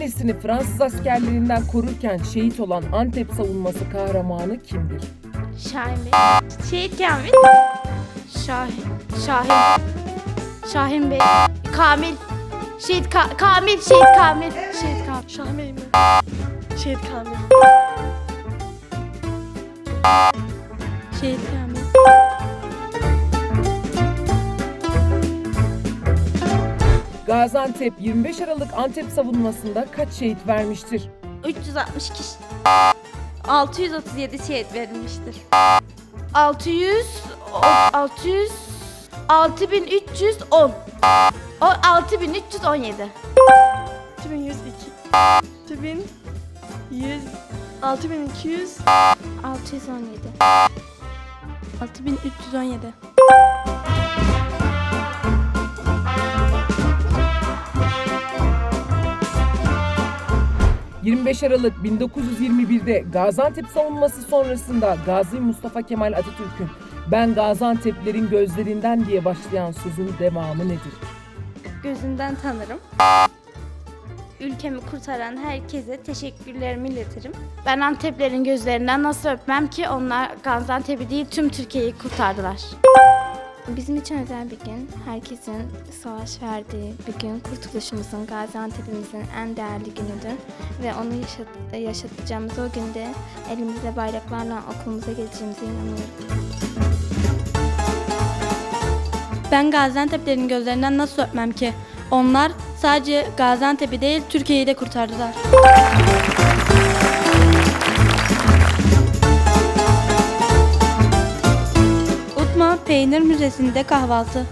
ülkesini Fransız askerlerinden korurken şehit olan Antep savunması kahramanı kimdir? Şahin Bey. Şehit Kamil. Şahin. Şahin. Şahin Bey. Kamil. Şehit Ka- Kamil. Şehit Kamil. Şehit Kamil. Şahin Bey mi? Şehit Kamil. Şehit Kamil. Gaziantep 25 Aralık Antep savunmasında kaç şehit vermiştir? 360 kişi. 637 şehit verilmiştir. 600 o- 600 6310 o 6317 2102. 2100. 6200. 617 6317 25 Aralık 1921'de Gaziantep savunması sonrasında Gazi Mustafa Kemal Atatürk'ün ben Gaziantep'lerin gözlerinden diye başlayan sözün devamı nedir? Gözünden tanırım. Ülkemi kurtaran herkese teşekkürlerimi iletirim. Ben Anteplerin gözlerinden nasıl öpmem ki onlar Gaziantep'i değil tüm Türkiye'yi kurtardılar. Bizim için özel bir gün. Herkesin savaş verdiği bir gün. Kurtuluşumuzun, Gaziantep'imizin en değerli günüdür. Ve onu yaşat, yaşatacağımız o günde elimizde bayraklarla okulumuza geleceğimize inanıyorum. Ben Gaziantep'lerin gözlerinden nasıl öpmem ki? Onlar sadece Gaziantep'i değil Türkiye'yi de kurtardılar. Peynir Müzesi'nde kahvaltı.